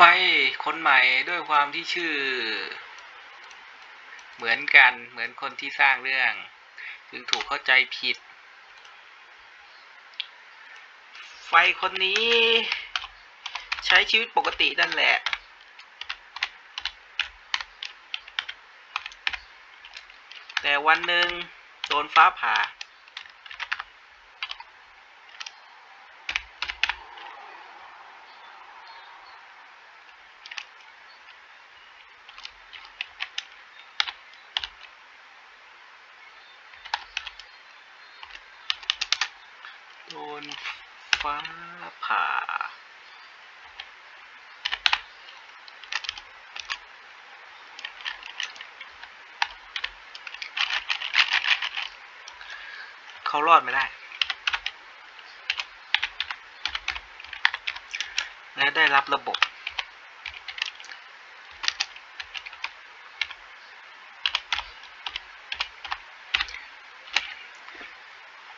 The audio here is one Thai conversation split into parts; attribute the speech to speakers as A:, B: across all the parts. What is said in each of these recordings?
A: ไฟคนใหม่ด้วยความที่ชื่อ เหมือนกันเหมือนคนที่สร้างเรื่อง จึงถูกเข้าใจผิด ไฟคนนี้ ใช้ชีวิตปกตินั่นแหละแต่วันหนึ่งโดนฟ้าผ่า นฟ้าผ่า เขารอดไม่ได้ และได้รับระบบ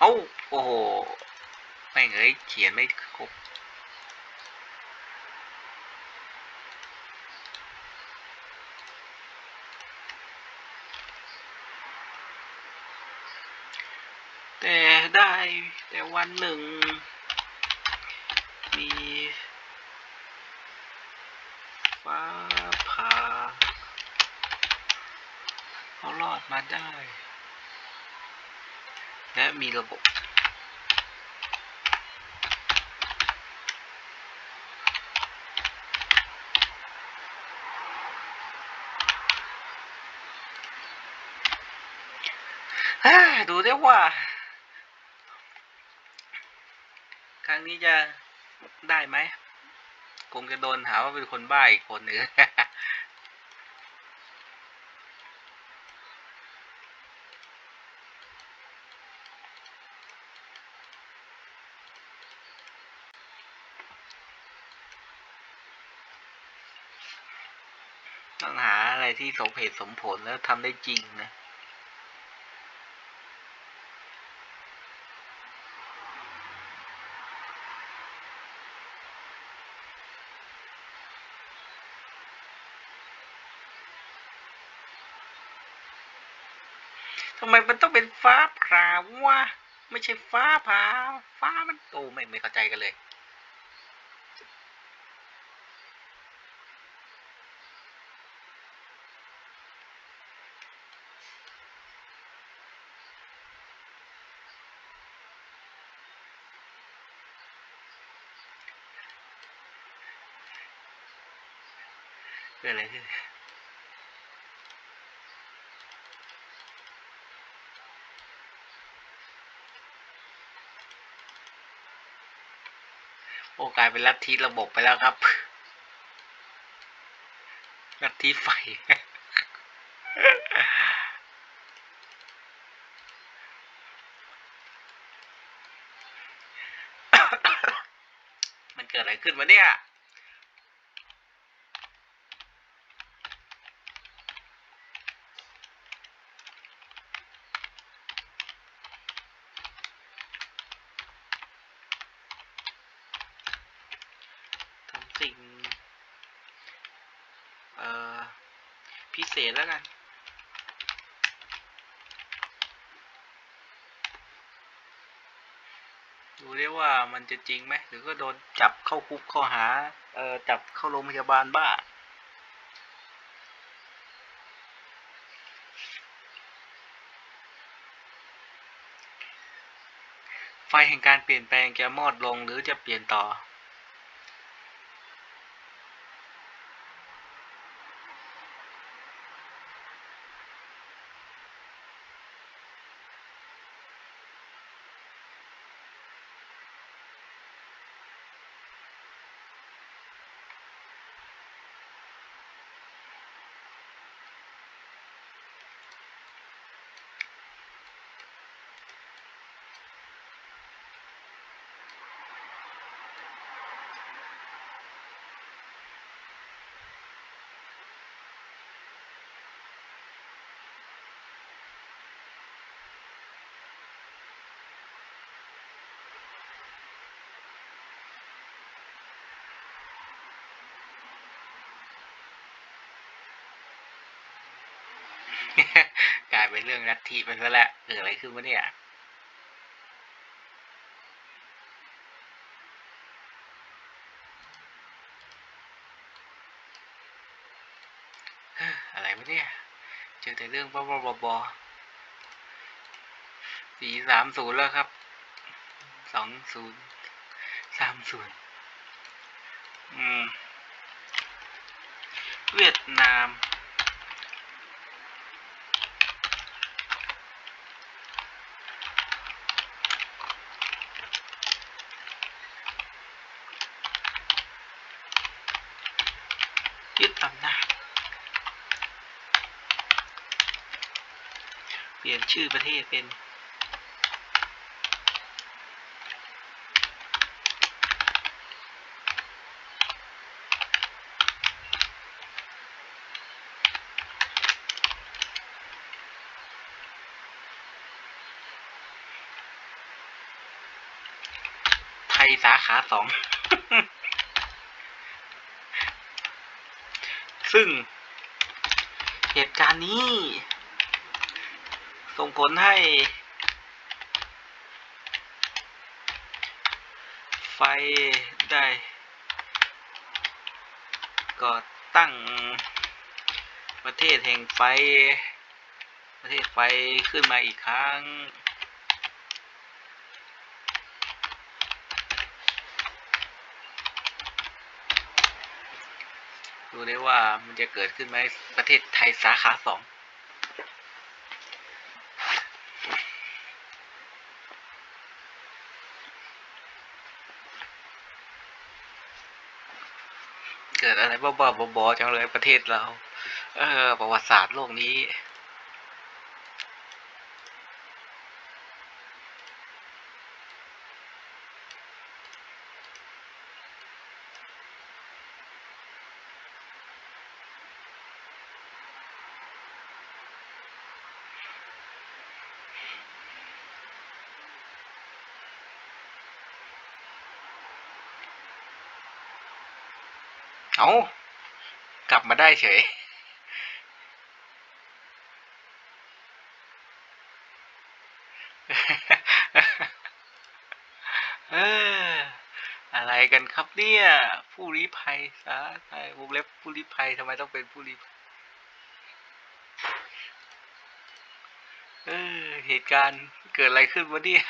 A: เอ้า โอ้โห ไม่งเอ้ย เขียนไม่ครบแต่ได้แต่วันหนึ่ง มี ฟ้าผ่าเขารอดมาได้ และมีระบบ ดูได้ว่า ครั้งนี้จะได้ไหมคงจะโดนหาว่าเป็นคนบ้าอีกคนหนึ่งต้องหาอะไรที่สมเหตุสมผลแล้วทำได้จริงนะ ทำไมมันต้องเป็นฟ้าผ่าวะไม่ใช่ฟ้าผ่าฟ้ามันโอ้ไม่ไม่เข้าใจกันเลย เกิดอะไรขึ้น โอ้กลายเป็นลัทธิระบบไปแล้วครับ ลัทธิไฟ มันเกิดอะไรขึ้นวะเนี่ย สิ่ง เอ่อ พิเศษแล้วกัน ดูได้ว่ามันจะจริงไหม หรือก็โดนจับเข้าคุกข้าหา เอ่อ จับเข้าโรงพยาบาลบ้าไฟแห่งการเปลี่ยนแปลงจะมอดลงหรือจะเปลี่ยนต่อายเป็นเรื่องลัทธิไปซะแล้วเกิดอะไรขึ้นวะเนี่ยเฮ้ออะไรวะเนี่ย เจอแต่เรื่องบ้าๆบอสี่สามศูนย์แล้วครับ สองศูนย์สามศูนย์อืมเวียดนาม ยึดอำนาจเปลี่ยนชื่อประเทศเป็นไทยสาขาสอง ซึ่ง เหตุการณ์นี้ ส่งผลให้ ไฟได้ก่อตั้งประเทศแห่งไฟ ประเทศไฟขึ้นมาอีกครั้ง ดูได้ว่ามันจะเกิดขึ้นไหมประเทศไทยสาขาสองเกิดอะไรบ้าๆบอๆจังเลยประเทศเรา เออ ประวัติศาสตร์โลกนี้ เอากลับมาได้เฉยเอออะไรกันครับเนี่ย ผู้ลี้ภัยสาไทยวงเล็บผู้ลี้ภัยทำไมต้องเป็นผู้ลี้ภัยเออเหตุการณ์เกิดอะไรขึ้นวะเนี่ย